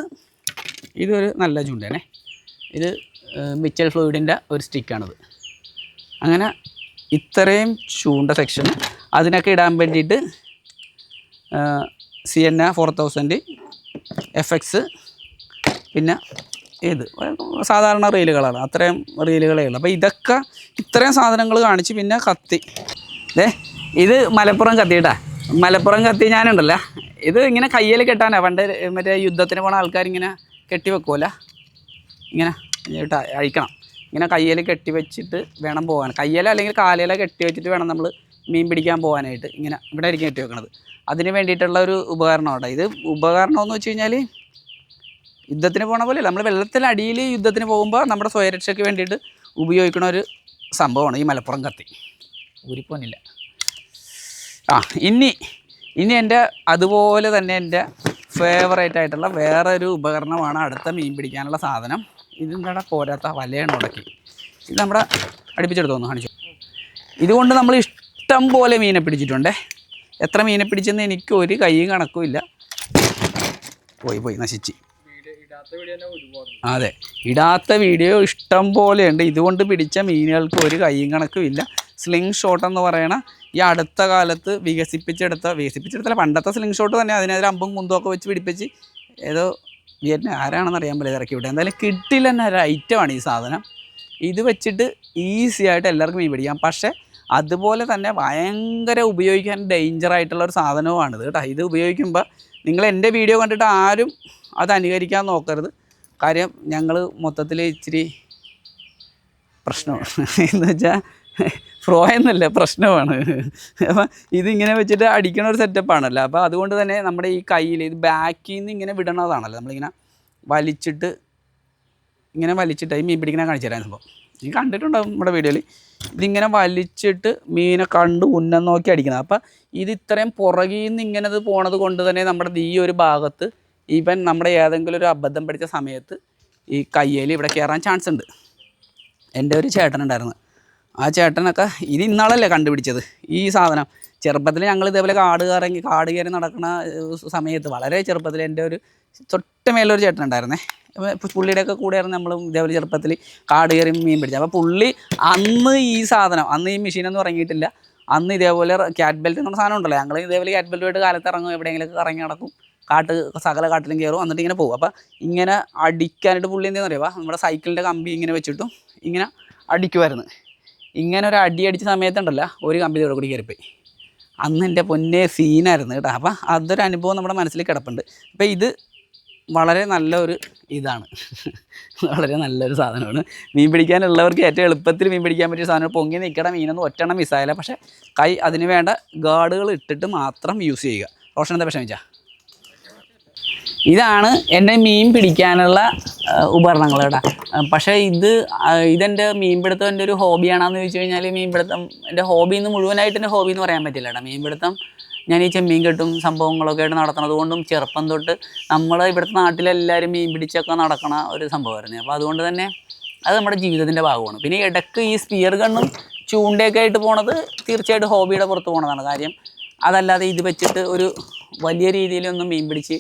ഇതൊരു നല്ല ചൂണ്ടയാണേ. ഇത് മിച്ചൽ ഫ്ലൂയിഡിന്റെ ഒരു സ്റ്റിക്കാണിത് അങ്ങനെ ഇത്രയും ചൂണ്ട സെക്ഷൻ അതിനൊക്കെ ഇടാൻ വേണ്ടിയിട്ട് C N A four thousand F X പിന്നെ ഏത്? സാധാരണ റീലുകളാണ്. അത്രയും റീലുകളേ ഉള്ളൂ. അപ്പോൾ ഇതൊക്കെ ഇത്രയും സാധനങ്ങൾ കാണിച്ച് പിന്നെ കത്തി. ദേ ഇത് മലപ്പുറം കത്തി കേട്ടാ മലപ്പുറം കത്തി ഞാനുണ്ടല്ലോ. ഇത് ഇങ്ങനെ കയ്യിൽ കെട്ടാനാ. പണ്ട് മറ്റേ യുദ്ധത്തിന് പോണ ആൾക്കാർ ഇങ്ങനെ കെട്ടി വെക്കുമല്ലോ ഇങ്ങനെ ഇട്ട് അഴിക്കണം. ഇങ്ങനെ കയ്യിൽ കെട്ടി വെച്ചിട്ട് വേണം പോകാൻ. കയ്യിൽ അല്ലെങ്കിൽ കാലയില കെട്ടി വെച്ചിട്ട് വേണം നമ്മൾ മീൻ പിടിക്കാൻ പോകാനായിട്ട് ഇങ്ങനെ ഇവിടെ ആയിരിക്കും കെട്ടി വെക്കണത്. അതിന് വേണ്ടിയിട്ടുള്ള ഒരു ഉപകരണമാണ് ഇത് ഉപകരണം എന്ന് വെച്ച് കഴിഞ്ഞാൽ യുദ്ധത്തിന് പോണ പോലെ നമ്മൾ വെള്ളത്തിനടിയിൽ യുദ്ധത്തിന് പോകുമ്പോൾ നമ്മുടെ സ്വയരക്ഷയ്ക്ക് വേണ്ടിയിട്ട് ഉപയോഗിക്കുന്ന ഒരു സംഭവമാണ് ഈ മലപ്പുറം കത്തി. ഊരിപ്പോനില്ല ആ ഇനി ഇനി എന്റെ അതുപോലെ തന്നെ എന്റെ ഫേവറേറ്റ് ആയിട്ടുള്ള വേറൊരു ഉപകരണമാണ് അടുത്ത മീൻ പിടിക്കാനുള്ള സാധനം. ഇതെന്താടാ പോരാത്ത വലയാണ് ഉടക്കി. ഇത് നമ്മുടെ അടുപ്പിച്ചെടുത്ത് കാണിച്ചു. ഇതുകൊണ്ട് നമ്മൾ ഇഷ്ടം പോലെ മീനെ പിടിച്ചിട്ടുണ്ട്. എത്ര മീനെ പിടിച്ചെന്ന് എനിക്ക് ഒരു കൈയും കണക്കും ഇല്ല. പോയി പോയി നശിച്ച്. അതെ ഇടാത്ത വീഡിയോ ഇഷ്ടം പോലെയുണ്ട്. ഇതുകൊണ്ട് പിടിച്ച മീനുകൾക്ക് ഒരു കൈയും കണക്കും ഇല്ല. സ്ലിംഗ് ഷോട്ട് എന്ന് പറയണ ഈ അടുത്ത കാലത്ത് വികസിപ്പിച്ചെടുത്ത വികസിപ്പിച്ചെടുത്തല്ല പണ്ടത്തെ സ്ലിംഗ് ഷോട്ട് തന്നെ. അതിനെതിരെ അമ്പും കുന്തും ഒക്കെ വെച്ച് പിടിപ്പിച്ച് ഏതോ വിയറ്റ്നാം ആരാണെന്ന് അറിയാൻ പറ്റില്ല ഇറക്കി വിട്ടത് എന്തായാലും കിട്ടില്ല തന്നെ ഒരു ഐറ്റമാണ് ഈ സാധനം. ഇത് വെച്ചിട്ട് ഈസി ആയിട്ട് എല്ലാവർക്കും മീൻ പിടിക്കാം. പക്ഷേ അതുപോലെ തന്നെ ഭയങ്കര ഉപയോഗിക്കാൻ ഡേഞ്ചർ ആയിട്ടുള്ള ഒരു സാധനവുമാണിത് കേട്ടോ. ഇത് ഉപയോഗിക്കുമ്പോൾ നിങ്ങൾ എന്റെ വീഡിയോ കണ്ടിട്ട് ആരും അത് അനുകരിക്കാൻ നോക്കരുത്. കാര്യം ഞങ്ങൾ മൊത്തത്തിൽ ഇച്ചിരി പ്രശ്നമാണ്. <laughs> എന്ന് വെച്ചാൽ ഫ്രോ എന്നല്ല? പ്രശ്നമാണ്. അപ്പം ഇതിങ്ങനെ വെച്ചിട്ട് അടിക്കണ ഒരു സെറ്റപ്പാണല്ലോ അപ്പോൾ അതുകൊണ്ട് തന്നെ നമ്മുടെ ഈ കയ്യിൽ ഇത് ബാക്കിൽ നിന്ന് ഇങ്ങനെ വിടണതാണല്ലോ. നമ്മളിങ്ങനെ വലിച്ചിട്ട് ഇങ്ങനെ വലിച്ചിട്ട് ഈ മീൻ പിടിക്കണ കാണിച്ചു തരാൻ സംഭവം. നീ കണ്ടിട്ടുണ്ടാവും നമ്മുടെ വീഡിയോയിൽ ഇതിങ്ങനെ വലിച്ചിട്ട് മീനെ കണ്ട് ഉന്നം നോക്കി അടിക്കുന്നത് അപ്പം ഇത് ഇത്രയും പുറകിൽ നിന്ന് ഇങ്ങനെ ഇത് പോണത് കൊണ്ട് തന്നെ നമ്മുടെ ഈ ഒരു ഭാഗത്ത് ഈവൻ നമ്മുടെ ഏതെങ്കിലും ഒരു അബദ്ധം പഠിച്ച സമയത്ത് ഈ കയ്യിൽ ഇവിടെ കയറാൻ ചാൻസ് ഉണ്ട്. എന്റെ ഒരു ചേട്ടനുണ്ടായിരുന്നു ആ ചേട്ടനൊക്കെ ഇത് ഇന്നാളല്ലേ കണ്ടുപിടിച്ചത്? ഈ സാധനം. ചെറുപ്പത്തിൽ ഞങ്ങൾ ഇതേപോലെ കാട് കറങ്ങി കാട് കയറി നടക്കുന്ന സമയത്ത് വളരെ ചെറുപ്പത്തിൽ എന്റെ ഒരു തൊട്ട് മേലൊരു ചേട്ടൻ ഉണ്ടായിരുന്നേ അപ്പോൾ പുള്ളിയുടെയൊക്കെ കൂടെയായിരുന്നു നമ്മളും ഇതേപോലെ ചെറുപ്പത്തിൽ കാട് കയറി മീൻ പിടിച്ചത്. അപ്പോൾ പുള്ളി അന്ന് ഈ സാധനം അന്ന് ഈ മെഷീനൊന്നും ഇറങ്ങിയിട്ടില്ല. അന്ന് ഇതേപോലെ ക്യാറ്റ് ബെൽറ്റ് എന്ന സാധനം ഉണ്ടല്ലോ. ഞങ്ങൾ ഇതേപോലെ ക്യാറ്റ് ബെൽറ്റുമായിട്ട് കാലത്ത് ഇറങ്ങും എവിടെയെങ്കിലും ഇറങ്ങി നടക്കും. കാട്ട് സകല കാട്ടിലും കയറും എന്നിട്ട് ഇങ്ങനെ പോകും അപ്പോൾ ഇങ്ങനെ അടിക്കാനായിട്ട് പുള്ളി എന്താണെന്ന് അറിയാം നമ്മുടെ സൈക്കിളിന്റെ കമ്പി ഇങ്ങനെ വെച്ചിട്ടും ഇങ്ങനെ അടിക്കുമായിരുന്നു ഇങ്ങനെ ഒരു അടി അടിച്ച സമയത്തുണ്ടല്ല ഒരു കമ്പനി കൂടി കയറിപ്പോയി. അന്ന് എന്റെ പൊന്നെ സീനായിരുന്നു കേട്ടോ. അപ്പം അതൊരു അനുഭവം നമ്മുടെ മനസ്സിൽ കിടപ്പുണ്ട്. അപ്പം ഇത് വളരെ നല്ലൊരു ഇതാണ്. <laughs> വളരെ നല്ലൊരു സാധനമാണ്. മീൻ പിടിക്കാനുള്ളവർക്ക് ഏറ്റവും എളുപ്പത്തിൽ മീൻ പിടിക്കാൻ പറ്റിയ സാധനം. പൊങ്ങി നിൽക്കണ മീനൊന്നും ഒറ്റണം മിസ്സായില്ല പക്ഷേ കൈ അതിന് വേണ്ട ഗാർഡുകൾ ഇട്ടിട്ട് മാത്രം യൂസ് ചെയ്യുക. റോഷൻ എന്താ വിഷമിച്ചാ? ഇതാണ് എന്റെ മീൻ പിടിക്കാനുള്ള ആ, പക്ഷേ ഇത് ഇതെന്റെ മീൻപിടുത്തം എന്റെ ഒരു ഹോബിയാണെന്ന് ചോദിച്ചു കഴിഞ്ഞാൽ മീൻപിടുത്തം എന്റെ ഹോബി എന്ന് മുഴുവനായിട്ട് എന്റെ ഹോബി എന്ന് പറയാൻ പറ്റില്ല കേട്ടോ മീൻപിടുത്തം ഞാൻ ഈ ചെമ്മീൻ കെട്ടും സംഭവങ്ങളൊക്കെ ആയിട്ട് നടത്തുന്നത് കൊണ്ടും ചെറുപ്പം തൊട്ട് നമ്മൾ ഇവിടുത്തെ നാട്ടിലെല്ലാവരും മീൻ പിടിച്ചൊക്കെ നടക്കണ ഒരു സംഭവമായിരുന്നു. അപ്പോൾ അതുകൊണ്ട് തന്നെ അത് നമ്മുടെ ജീവിതത്തിന്റെ ഭാഗമാണ്. പിന്നെ ഇടയ്ക്ക് ഈ സ്പിയർ ഗണ്ണും ചൂണ്ടയൊക്കെ ആയിട്ട് പോണത് തീർച്ചയായിട്ടും ഹോബിയുടെ പുറത്ത് പോണതാണ്. കാര്യം അതല്ലാതെ ഇത് വെച്ചിട്ട് ഒരു വലിയ രീതിയിലൊന്നും മീൻ പിടിച്ച്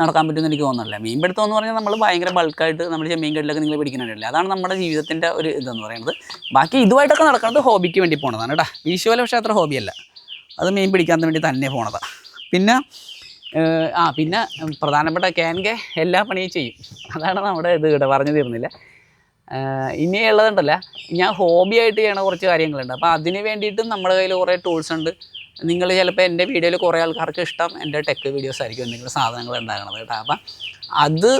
നടക്കാൻ പറ്റുമെന്ന് എനിക്ക് തോന്നുന്നില്ല. മീൻ പിടുത്തം എന്ന് പറഞ്ഞാൽ നമ്മൾ ഭയങ്കര ബൾക്കായിട്ട് നമ്മൾ ചെമ്മീൻ കടലൊക്കെ നിങ്ങൾ പിടിക്കുന്നുണ്ടല്ലേ അതാണ് നമ്മുടെ ജീവിതത്തിന്റെ ഒരു ഇതെന്ന് പറയുന്നത്. ബാക്കി ഇതുമായിട്ടൊക്കെ നടക്കുന്നത് ഹോബിക്ക് വേണ്ടി പോണതാണ് കേട്ടോ വീശുവല പക്ഷേ അത്ര ഹോബിയല്ല അത് മീൻ പിടിക്കാൻ വേണ്ടി തന്നെ പോണതാണ് പിന്നെ ആ പിന്നെ പ്രധാനപ്പെട്ട ക്യാൻകെ എല്ലാ പണിയും ചെയ്യും. അതാണ് നമ്മുടെ ഇത് കേട്ടോ പറഞ്ഞു തീർന്നില്ല. ഇനി ഉള്ളതുണ്ടല്ല. ഞാൻ ഹോബിയായിട്ട് ചെയ്യണ കുറച്ച് കാര്യങ്ങളുണ്ട്. അപ്പോൾ അതിന് വേണ്ടിയിട്ടും നമ്മുടെ കയ്യിൽ കുറേ ടൂൾസ് ഉണ്ട്. നിങ്ങൾ ചിലപ്പോൾ എന്റെ വീഡിയോയിൽ കുറേ ആൾക്കാർക്ക് ഇഷ്ടം എന്റെ ടെക് വീഡിയോസ് ആയിരിക്കും എന്തെങ്കിലും സാധനങ്ങൾ ഉണ്ടാകണത് കേട്ടോ. അപ്പം അത്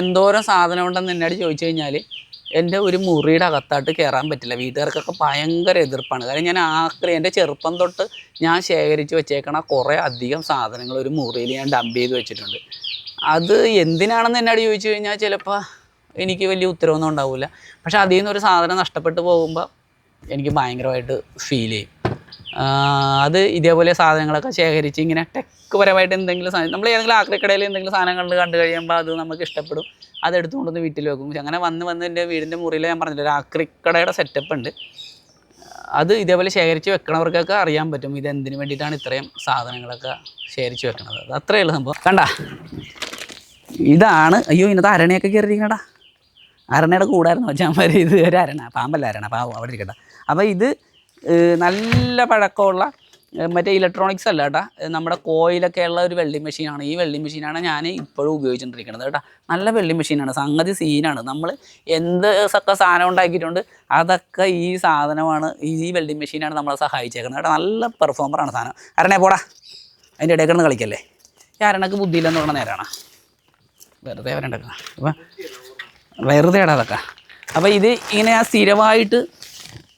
എന്തോരം സാധനം ഉണ്ടെന്ന് എന്നോട് ചോദിച്ചു കഴിഞ്ഞാൽ എന്റെ ഒരു മുറിയുടെ അകത്തായിട്ട് കയറാൻ പറ്റില്ല. വീട്ടുകാർക്കൊക്കെ ഭയങ്കര എതിർപ്പാണ്. കാരണം ഞാൻ ആക്രി എന്റെ ചെറുപ്പം തൊട്ട് ഞാൻ ശേഖരിച്ച് വെച്ചേക്കണ കുറേ അധികം സാധനങ്ങൾ ഒരു മുറിയിൽ ഞാൻ ഡംപ് ചെയ്ത് വെച്ചിട്ടുണ്ട്. അത് എന്തിനാണെന്ന് എന്നോട് ചോദിച്ചു കഴിഞ്ഞാൽ ചിലപ്പോൾ എനിക്ക് വലിയ ഉത്തരവൊന്നും ഉണ്ടാവില്ല പക്ഷേ അതിൽ നിന്ന് ഒരു സാധനം നഷ്ടപ്പെട്ടു പോകുമ്പോൾ എനിക്ക് ഭയങ്കരമായിട്ട് ഫീൽ ചെയ്യും. അത് ഇതേപോലെ സാധനങ്ങളൊക്കെ ശേഖരിച്ച് ഇങ്ങനെ ടെക് പരമായിട്ട് എന്തെങ്കിലും സാധനം നമ്മൾ ഏതെങ്കിലും ആക്രിക്കടയിൽ എന്തെങ്കിലും സാധനങ്ങൾ കണ്ട് കഴിയുമ്പോൾ അത് നമുക്ക് ഇഷ്ടപ്പെടും. അത് എടുത്തുകൊണ്ടൊന്ന് വീട്ടിൽ വെക്കും. അങ്ങനെ വന്ന് വന്ന് എന്റെ വീടിന്റെ മുറിയിൽ ഞാൻ പറഞ്ഞില്ല ആക്രിക്കടയുടെ സെറ്റപ്പ് ഉണ്ട് അത് ഇതേപോലെ ശേഖരിച്ച് വെക്കണവർക്കൊക്കെ അറിയാൻ പറ്റും ഇത് എന്തിനു വേണ്ടിയിട്ടാണ് ഇത്രയും സാധനങ്ങളൊക്കെ ശേഖരിച്ച് വെക്കണത്. അത് അത്രയേ ഉള്ളൂ സംഭവം. കണ്ട? ഇതാണ് അയ്യോ ഇന്നത്തെ അരണയൊക്കെ കയറിയിരിക്കണടാ. അരണയുടെ കൂടായിരുന്നു. വെച്ചാൽ ഇത് ഒരു അരണ പാമ്പല്ല അരണ. പാവം അവിടെ ഇരിക്കട്ടെ അപ്പോൾ ഇത് നല്ല പഴക്കമുള്ള മറ്റേ ഇലക്ട്രോണിക്സ് അല്ല കേട്ടാ നമ്മുടെ കോയിലൊക്കെ ഉള്ള ഒരു വെൽഡിംഗ് മെഷീനാണ് ഈ വെൽഡിംഗ് മെഷീനാണ് ഞാൻ ഇപ്പോഴും ഉപയോഗിച്ചുകൊണ്ടിരിക്കുന്നത് കേട്ടോ നല്ല വെൽഡിംഗ് മെഷീനാണ് സംഗതി സീനാണ് നമ്മൾ എന്ത് ഒക്കെ സാധനം ഉണ്ടാക്കിയിട്ടുണ്ട് അതൊക്കെ ഈ സാധനമാണ് ഈ വെൽഡിംഗ് മെഷീനാണ് നമ്മളെ സഹായിച്ചേക്കുന്നത് കേട്ടോ നല്ല പെർഫോമറാണ് സാധനം അരണേ പോടാ. അതിന്റെ ഇടയിൽ കിടന്ന് കളിക്കല്ലേ? ഈ അരണക്ക് ബുദ്ധിയില്ലെന്ന് പറഞ്ഞ നേരമാണ് വെറുതെ വരണ്ടക്ക വെറുതെ ഇടാതൊക്കെ അപ്പോൾ ഇത് ഇങ്ങനെ സ്ഥിരമായിട്ട്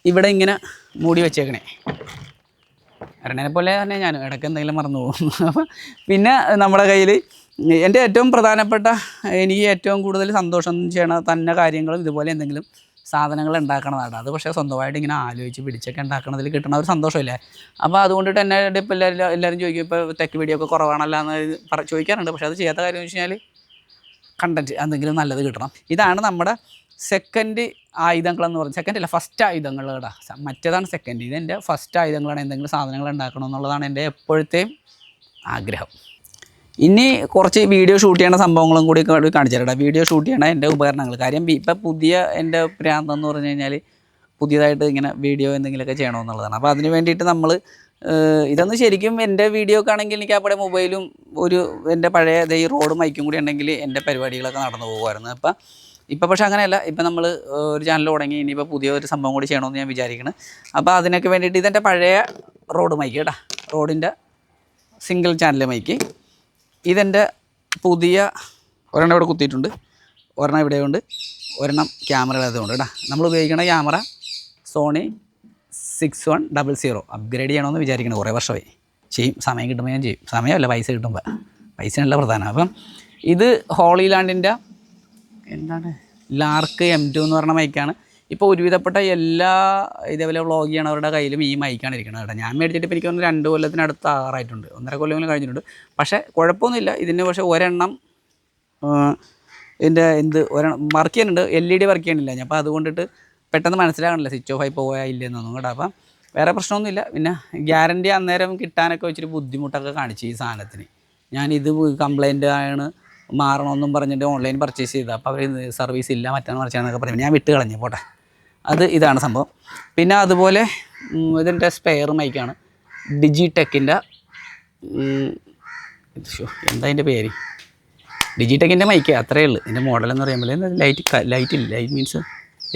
ഇവിടെ ഇങ്ങനെ മൂടി വെച്ചേക്കണേ. അരണനെ പോലെ തന്നെ ഞാൻ ഇടയ്ക്ക് എന്തെങ്കിലും മറന്നു പോകും <laughs> അപ്പം പിന്നെ നമ്മുടെ കയ്യിൽ എന്റെ ഏറ്റവും പ്രധാനപ്പെട്ട എനിക്ക് ഏറ്റവും കൂടുതൽ സന്തോഷം ചെയ്യണ തന്നെ കാര്യങ്ങളും ഇതുപോലെ എന്തെങ്കിലും സാധനങ്ങൾ ഉണ്ടാക്കണതാണ്. അത് പക്ഷേ സ്വന്തമായിട്ട് ഇങ്ങനെ ആലോചിച്ച് പിടിച്ചൊക്കെ ഉണ്ടാക്കണതിൽ കിട്ടണ ഒരു സന്തോഷമില്ലേ? അപ്പോൾ അതുകൊണ്ടിട്ട് എന്നെ ഇപ്പോൾ എല്ലാവരും എല്ലാവരും ചോദിക്കും ഇപ്പോൾ തെക്ക് വീഡിയോ ഒക്കെ കുറവാണല്ലോ എന്ന് പറ ചോദിക്കാറുണ്ട്. പക്ഷേ അത് ചെയ്യാത്ത കാര്യം എന്ന് വെച്ച് കഴിഞ്ഞാൽ കണ്ടന്റ് എന്തെങ്കിലും നല്ലത് കിട്ടണം. ഇതാണ് നമ്മുടെ സെക്കൻഡ് ആയുധങ്ങളെന്ന് പറഞ്ഞാൽ സെക്കൻഡ് അല്ല ഫസ്റ്റ് ആയുധങ്ങൾ കേട്ടോ മറ്റേതാണ് സെക്കൻഡ് ഇതെന്റെ ഫസ്റ്റ് ആയുധങ്ങളാണ് എന്തെങ്കിലും സാധനങ്ങൾ ഉണ്ടാക്കണം എന്നുള്ളതാണ് എന്റെ എപ്പോഴത്തെയും ആഗ്രഹം. ഇനി കുറച്ച് വീഡിയോ ഷൂട്ട് ചെയ്യണ സംഭവങ്ങളും കൂടി കാണിച്ചു വീഡിയോ ഷൂട്ട് ചെയ്യണ എന്റെ ഉപകരണങ്ങൾ. കാര്യം ഇപ്പം പുതിയ എന്റെ പ്രാന്തം എന്ന് പറഞ്ഞു കഴിഞ്ഞാൽ പുതിയതായിട്ട് ഇങ്ങനെ വീഡിയോ എന്തെങ്കിലുമൊക്കെ ചെയ്യണമെന്നുള്ളതാണ്. അപ്പോൾ അതിന് വേണ്ടിയിട്ട് നമ്മൾ ഇതൊന്ന് ശരിക്കും എന്റെ വീഡിയോ ഒക്കെ ആണെങ്കിൽ എനിക്ക് അവിടെ മൊബൈലും ഒരു എന്റെ പഴയ ഈ റോഡ് മൈക്കും കൂടി ഉണ്ടെങ്കിൽ എന്റെ പരിപാടികളൊക്കെ നടന്നു പോകുമായിരുന്നു. അപ്പം ഇപ്പം പക്ഷേ അങ്ങനെയല്ല. ഇപ്പം നമ്മൾ ഒരു ചാനൽ തുടങ്ങി ഇനിയിപ്പോൾ പുതിയ ഒരു സംഭവം കൂടി ചെയ്യണമെന്ന് ഞാൻ വിചാരിക്കുന്നത് അപ്പോൾ അതിനൊക്കെ വേണ്ടിയിട്ട് ഇതെന്റെ പഴയ റോഡ് മൈക്ക് കേട്ടോ. റോഡിന്റെ സിംഗിൾ ചാനൽ മൈക്ക് ഇതെന്റെ പുതിയ ഒരെണ്ണം ഇവിടെ കുത്തിയിട്ടുണ്ട്. ഒരെണ്ണം ഇവിടെയുണ്ട്. ഒരെണ്ണം ക്യാമറ അതുകൊണ്ട് കേട്ടോ. നമ്മൾ ഉപയോഗിക്കുന്ന camera Sony six one double zero upgrade ചെയ്യണമെന്ന് വിചാരിക്കണം കുറേ വർഷമായി. ചെയ്യും. സമയം കിട്ടുമ്പോൾ ഞാൻ ചെയ്യും. സമയമല്ല പൈസ കിട്ടുമ്പോൾ പൈസ നല്ല പ്രധാനം. അപ്പം ഇത് ഹോളിലാൻഡിന്റെ എന്താണ്? ലാർക്ക് എം ടു എന്ന് പറഞ്ഞ മൈക്കാണ് ഇപ്പോൾ ഒരുവിധപ്പെട്ട എല്ലാ ഇതേപോലെ വ്ളോഗ് ചെയ്യണവരുടെ കയ്യിലും ഈ മൈക്കാണ് ഇരിക്കുന്നത് കേട്ടോ. ഞാൻ മേടിച്ചിട്ട് ഇപ്പോൾ എനിക്ക് രണ്ട് കൊല്ലത്തിനടുത്ത് ആറായിട്ടുണ്ട്. ഒന്നര കൊല്ലം കഴിഞ്ഞിട്ടുണ്ട്. പക്ഷേ കുഴപ്പമൊന്നുമില്ല. ഇതിന് പക്ഷേ ഒരെണ്ണം എന്റെ എന്ത് ഒരെണ്ണം വർക്ക് ചെയ്യുന്നുണ്ട് എൽ ഇ ഡി വർക്ക് ചെയ്യണില്ല ഞാൻ അപ്പോൾ അതുകൊണ്ടിട്ട് പെട്ടെന്ന് മനസ്സിലാകണില്ല സ്വിച്ച് ഓഫ് ആയി പോയാ ഇല്ലെന്നൊന്നും കേട്ടോ. അപ്പം വേറെ പ്രശ്നമൊന്നുമില്ല. പിന്നെ ഗ്യാരണ്ടി അന്നേരം കിട്ടാനൊക്കെ വെച്ചൊരു ബുദ്ധിമുട്ടൊക്കെ കാണിച്ചു ഈ സാധനത്തിന്. ഞാനിത് കംപ്ലൈന്റ് ആണ് മാറണമെന്നും പറഞ്ഞിട്ട് ഓൺലൈൻ പർച്ചേസ് ചെയ്ത് അപ്പോൾ അവർ സർവീസ് ഇല്ല മറ്റാണ് മറിച്ചാണെന്നൊക്കെ പറയും ഞാൻ വിട്ട് കളഞ്ഞു പോട്ടെ. അത് ഇതാണ് സംഭവം. പിന്നെ അതുപോലെ ഇതിന്റെ സ്പെയർ മൈക്കാണ് ഡിജിടെക്കിന്റെ എന്താ അതിന്റെ പേര്? ഡിജിടെക്കിന്റെ മൈക്ക് അത്രയേ ഉള്ളൂ. ഇതിന്റെ മോഡൽ എന്ന് പറയുമ്പോൾ ലൈറ്റ് ലൈറ്റ് ഇല്ല? ലൈറ്റ് മീൻസ്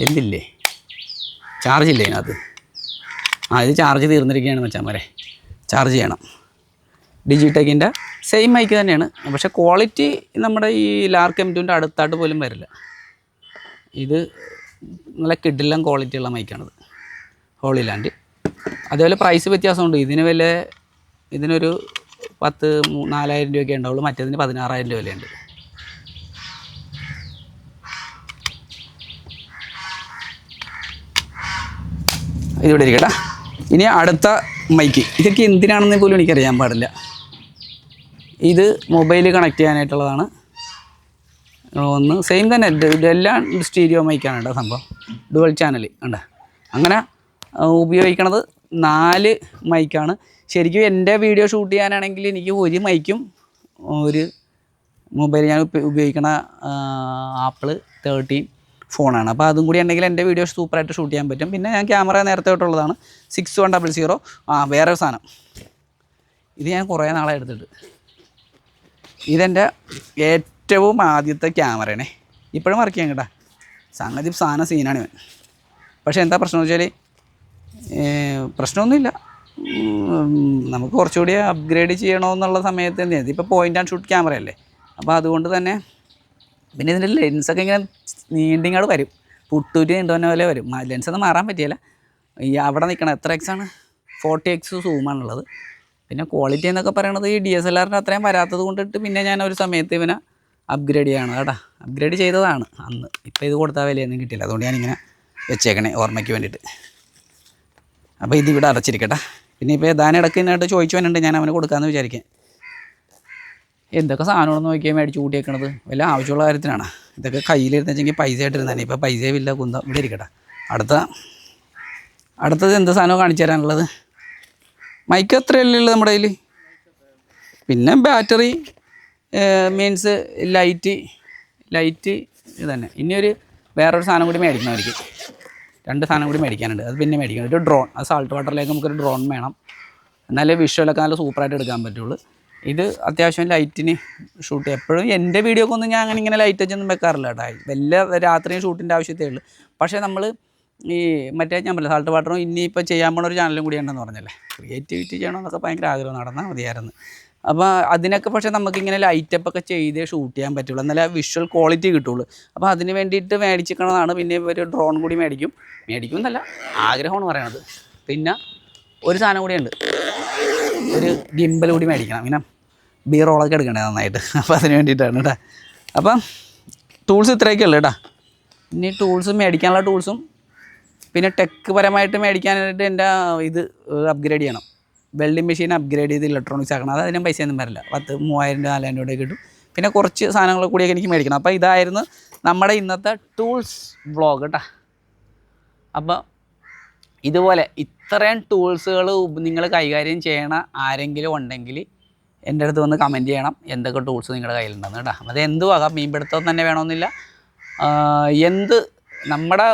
എന്തില്ലേ? ചാർജ് ഇല്ലേ അതിനകത്ത് ആ ഇത് ചാർജ് തീർന്നിരിക്കുകയാണ് മച്ചാന്മാരെ ചാർജ് ചെയ്യണം. ഡിജിടെക്കിന്റെ സെയിം മൈക്ക് തന്നെയാണ്. പക്ഷെ ക്വാളിറ്റി നമ്മുടെ ഈ ലാർക്ക് എം ടുവിന്റെ അടുത്തായിട്ട് പോലും വരില്ല. ഇത് നല്ല കിഡിലം ക്വാളിറ്റിയുള്ള ഉള്ള ഹോളി ലാൻഡ് അതേപോലെ പ്രൈസ് വ്യത്യാസമുണ്ട്. ഇതിന് വില ഇതിനൊരു പത്ത് നാലായിരം രൂപയൊക്കെ ഉണ്ടാവുള്ളൂ. മറ്റേതിന് പതിനാറായിരം രൂപ വിലയുണ്ട്. ഇതിവിടെ ഇരിക്കട്ടെ. ഇനി അടുത്ത മൈക്ക് ഇതൊക്കെ എന്തിനാണെന്ന് പോലും എനിക്കറിയാൻ പാടില്ല. ഇത് മൊബൈൽ കണക്ട് ചെയ്യാനായിട്ടുള്ളതാണ്. ഒന്ന് സെയിം തന്നെ ഇത് ഇതെല്ലാം സ്റ്റീരിയോ മൈക്കാണ് കേട്ടോ സംഭവം. ഡുവൽ ചാനൽ ഉണ്ട് അങ്ങനെ ഉപയോഗിക്കണത് നാല് മൈക്കാണ് ശരിക്കും എന്റെ വീഡിയോ ഷൂട്ട് ചെയ്യാനാണെങ്കിൽ എനിക്ക് ഒരു മൈക്കും ഒരു മൊബൈൽ ഞാൻ ഉപ- ഉപയോഗിക്കണ ആപ്പിൾ തേർട്ടീൻ ഫോണാണ് അപ്പോൾ അതും കൂടി ഉണ്ടെങ്കിൽ എന്റെ വീഡിയോ സൂപ്പറായിട്ട് ഷൂട്ട് ചെയ്യാൻ പറ്റും. പിന്നെ ഞാൻ ക്യാമറ നേരത്തെ തൊട്ടുള്ളതാണ്. സിക്സ് വൺ ഡബിൾ സീറോ ആ വേറെ സാധനം. ഇത് ഞാൻ കുറേ നാളെ എടുത്തിട്ട്. ഇതെന്റെ ഏറ്റവും ആദ്യത്തെ ക്യാമറയാണേ. ഇപ്പോഴും വർക്ക് ചെയ്യാൻ കേട്ടാ. സംഗതി സാധനം സീനാണ് ഇവൻ. പക്ഷേ എന്താ പ്രശ്നം വെച്ചാൽ പ്രശ്നമൊന്നുമില്ല. നമുക്ക് കുറച്ചുകൂടി അപ്ഗ്രേഡ് ചെയ്യണമെന്നുള്ള സമയത്ത് എന്ത് ഇതിപ്പോൾ പോയിന്റ് ആൻഡ് ഷൂട്ട് ക്യാമറ അല്ലേ? അപ്പോൾ അതുകൊണ്ട് തന്നെ പിന്നെ ഇതിന്റെ ലെൻസൊക്കെ ഇങ്ങനെ നീണ്ടിങ്ങോട് വരും. പുട്ടൂറ്റി നീണ്ടുവന്ന പോലെ വരും. ലെൻസ് ഒന്നും മാറാൻ പറ്റിയല്ല. ഈ അവിടെ നിൽക്കണം എത്ര എക്സ് ആണ്? ഫോർട്ടി എക്സ് സൂമാണുള്ളത് പിന്നെ ക്വാളിറ്റി എന്നൊക്കെ പറയണത് ഈ ഡി എസ് എൽ ആറിന്റെ അത്രയും വരാത്തത് കൊണ്ടിട്ട് പിന്നെ ഞാൻ ഒരു സമയത്ത് ഇവനെ അപ്ഗ്രേഡ് ചെയ്യണം കേട്ടാ. അപ്ഗ്രേഡ് ചെയ്തതാണ് അന്ന്. ഇപ്പോൾ ഇത് കൊടുത്താൽ വിലയൊന്നും കിട്ടില്ല അതുകൊണ്ട് ഞാനിങ്ങനെ വെച്ചേക്കണേ ഓർമ്മയ്ക്ക് വേണ്ടിയിട്ട്. അപ്പോൾ ഇത് ഇവിടെ അടച്ചിരിക്കട്ടെ. പിന്നെ ഇപ്പോൾ ഏതാനും ഇടയ്ക്കിനായിട്ട് ചോദിച്ചു വന്നിട്ടുണ്ട്. ഞാൻ അവന് കൊടുക്കാമെന്ന് വിചാരിക്കാം. എന്തൊക്കെ സാധനങ്ങളൊന്നും നോക്കിയാൽ മേടിച്ച് കൂട്ടിയേക്കണത്? വല്ല ആവശ്യമുള്ള കാര്യത്തിനാണ്? ഇതൊക്കെ കയ്യിലിരുന്ന് വെച്ചെങ്കിൽ പൈസ ആയിട്ടിരുന്നാണ് ഇപ്പോൾ പൈസയും ഇല്ല കുന്തം. ഇവിടെ ഇരിക്കട്ടെ. അടുത്ത അടുത്തത് എന്ത് സാധനവും കാണിച്ചു തരാനുള്ളത്? മൈക്ക് അത്രയല്ലേ ഉള്ളത് നമ്മുടെ കയ്യിൽ പിന്നെ ബാറ്ററി മീൻസ് ലൈറ്റ് ലൈറ്റ് ഇത് തന്നെ ഇനി ഒരു വേറൊരു സാധനം കൂടി മേടിക്കണമായിരിക്കും രണ്ട് സാധനം കൂടി മേടിക്കാനുണ്ട്. അത് പിന്നെ മേടിക്കണം. ഒരു ഡ്രോൺ അത് സാൾട്ട് വാട്ടറിലേക്ക് നമുക്കൊരു ഡ്രോൺ വേണം. എന്നാലേ വിഷ്വലൊക്കെ നല്ല സൂപ്പറായിട്ട് എടുക്കാൻ പറ്റുള്ളൂ. ഇത് അത്യാവശ്യം ലൈറ്റിന് ഷൂട്ട് എപ്പോഴും എന്റെ വീഡിയോക്ക് ഒന്നും ഞാൻ അങ്ങനെ ഇങ്ങനെ ലൈറ്റ് വെച്ചൊന്നും വെക്കാറില്ല കേട്ടോ. വല്ല രാത്രിയും ഷൂട്ടിന്റെ ആവശ്യത്തേ ഉള്ളൂ. പക്ഷേ നമ്മൾ ഈ മറ്റേ ഞാൻ പറഞ്ഞില്ല സാൾട്ട് വാട്ടറും ഇനിയിപ്പോൾ ചെയ്യാൻ പോണ ഒരു ചാനലും കൂടി ഉണ്ടെന്ന് പറഞ്ഞല്ലേ? ക്രിയേറ്റിവിറ്റി ചെയ്യണമെന്നൊക്കെ ഭയങ്കര ആഗ്രഹം നടന്നാൽ മതിയായിരുന്നു. അപ്പോൾ അതിനൊക്കെ പക്ഷേ നമുക്കിങ്ങനെ ലൈറ്റപ്പ് ഒക്കെ ചെയ്തേ ഷൂട്ട് ചെയ്യാൻ പറ്റുള്ളൂ. എന്നാലേ വിഷ്വൽ ക്വാളിറ്റി കിട്ടുള്ളൂ. അപ്പോൾ അതിന് വേണ്ടിയിട്ട് മേടിച്ചിരിക്കണതാണ്. പിന്നെ ഒരു ഡ്രോൺ കൂടി മേടിക്കും. മേടിക്കും എന്നല്ല ആഗ്രഹമാണ് പറയണത്. പിന്നെ ഒരു സാധനം കൂടിയുണ്ട്. ഒരു ഗിംബൽ കൂടി മേടിക്കണം. പിന്നെ ബീറോളൊക്കെ എടുക്കണ്ടേ നന്നായിട്ട്. അപ്പോൾ അതിന് വേണ്ടിയിട്ടാണ് കേട്ടോ അപ്പം ടൂൾസ് ഇത്രയൊക്കെ ഉള്ളു കേട്ടോ ഇനി ടൂൾസ് മേടിക്കാനുള്ള ടൂൾസും പിന്നെ ടെക് പരമായിട്ട് മേടിക്കാനായിട്ട് എന്റെ ഇത് അപ്ഗ്രേഡ് ചെയ്യണം. വെൽഡിംഗ് മെഷീൻ അപ്ഗ്രേഡ് ചെയ്ത് ഇലക്ട്രോണിക്സ് ആക്കണം. അത് അതിനും പൈസയൊന്നും വരില്ല. പത്ത് മൂവായിരം രൂപ നാലായിരം രൂപ കിട്ടും. പിന്നെ കുറച്ച് സാധനങ്ങൾ കൂടിയൊക്കെ എനിക്ക് മേടിക്കണം. അപ്പോൾ ഇതായിരുന്നു നമ്മുടെ ഇന്നത്തെ ടൂൾസ് വ്ളോഗ് കേട്ടോ അപ്പോൾ ഇതുപോലെ ഇത്രയും ടൂൾസുകൾ നിങ്ങൾ കൈകാര്യം ചെയ്യണ ആരെങ്കിലും ഉണ്ടെങ്കിൽ എന്റെ അടുത്ത് വന്ന് കമന്റ് ചെയ്യണം. എന്തൊക്കെ ടൂൾസ് നിങ്ങളുടെ കയ്യിലുണ്ടെന്ന് കേട്ടോ അത് എന്ത് വക മീൻപിടുത്തം തന്നെ വേണമെന്നില്ല. എന്ത് നമ്മുടെ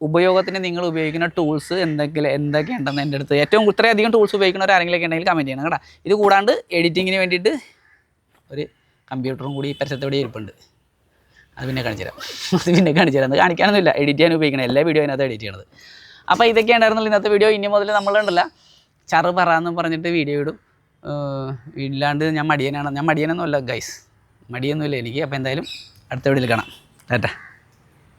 ഉപയോഗത്തിന് നിങ്ങൾ ഉപയോഗിക്കുന്ന ടൂൾസ് എന്തെങ്കിലും എന്തൊക്കെ ഉണ്ടെന്ന് എന്റെ അടുത്ത് ഏറ്റവും ഇത്രയധികം ടൂൾസ് ഉപയോഗിക്കുന്നവർ ആരെങ്കിലും ഉണ്ടെങ്കിൽ കമന്റ് ചെയ്യണം കേട്ടോ. ഇത് കൂടാണ്ട് എഡിറ്റിങ്ങിന് വേണ്ടിയിട്ട് ഒരു കമ്പ്യൂട്ടറും കൂടി പരിസരത്തോടെ ഇരിപ്പുണ്ട്. അത് പിന്നെ കാണിച്ചു തരാം. <laughs> അത് പിന്നെ കാണിച്ചു തരാം. അത് കാണിക്കാനൊന്നുമില്ല. എഡിറ്റ് ചെയ്യാൻ ഉപയോഗിക്കണം. എല്ലാ വീഡിയോ അതിനകത്ത് എഡിറ്റ് ചെയ്യണത്. അപ്പോൾ ഇതൊക്കെ ഉണ്ടായിരുന്നുള്ളൂ ഇന്നത്തെ വീഡിയോ ഇനി മുതൽ നമ്മളുണ്ടല്ല ചറു പറ എന്ന് പറഞ്ഞിട്ട് വീഡിയോ ഇടും. ഇല്ലാണ്ട് ഞാൻ മടിയനാണ്. ഞാൻ മടിയനൊന്നുമല്ല ഗൈസ് മടിയൊന്നുമില്ല എനിക്ക്. അപ്പോൾ എന്തായാലും അടുത്ത വീഡിയോയിൽ കാണാം. ടാറ്റ.